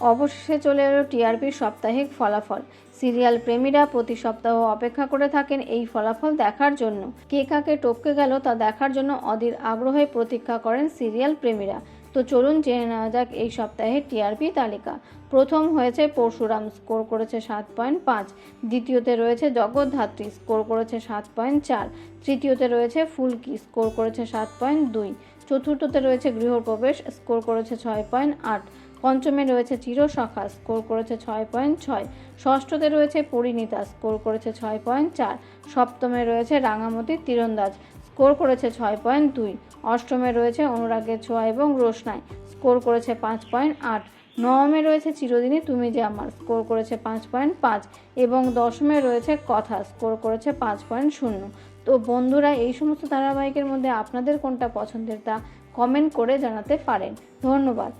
অবশেষে চলে এলো টিআরপির সাপ্তাহিক ফলাফল। সিরিয়াল প্রেমীরা প্রতি সপ্তাহ অপেক্ষা করে থাকেন এই ফলাফল দেখার জন্য। কে কাকে টপকে গেল তা দেখার জন্য অধীর আগ্রহে প্রতীক্ষা করেন সিরিয়াল প্রেমীরা। তো চলুন জেনে নেওয়া যাক এই সপ্তাহের টিআরপি তালিকা। প্রথম হয়েছে পরশুরাম, স্কোর করেছে সাত পয়েন্ট পাঁচ। দ্বিতীয়তে রয়েছে জগৎধাত্রী স্কোর করেছে সাত পয়েন্ট চার। তৃতীয়তে রয়েছে ফুলকি, স্কোর করেছে সাত পয়েন্ট দুই। চতুর্থতে রয়েছে গৃহপ্রবেশ, স্কোর করেছে ছয় পয়েন্ট আট। পঞ্চমে রয়েছে চিরসখা স্কোর করেছে ছয় পয়েন্ট ছয়। ষষ্ঠতে রয়েছে পরিণীতা, স্কোর করেছে ছয় পয়েন্ট চার। সপ্তমে রয়েছে রাঙামতি, তীরন্দাজ, স্কোর করেছে ছয় পয়েন্ট দুই। অষ্টমে রয়েছে অনুরাগের ছোঁয়া এবং রোশনাই, স্কোর করেছে পাঁচ পয়েন্ট আট। নবমে রয়েছে চিরদিনই তুমি যে আমার, স্কোর করেছে পাঁচ পয়েন্ট পাঁচ। এবং দশমে রয়েছে কথা, স্কোর করেছে পাঁচ পয়েন্ট শূন্য। তো বন্ধুরা, এই সমস্ত ধারাবাহিকের মধ্যে আপনাদের কোনটা পছন্দের তা কমেন্ট করে জানাতে পারেন। ধন্যবাদ।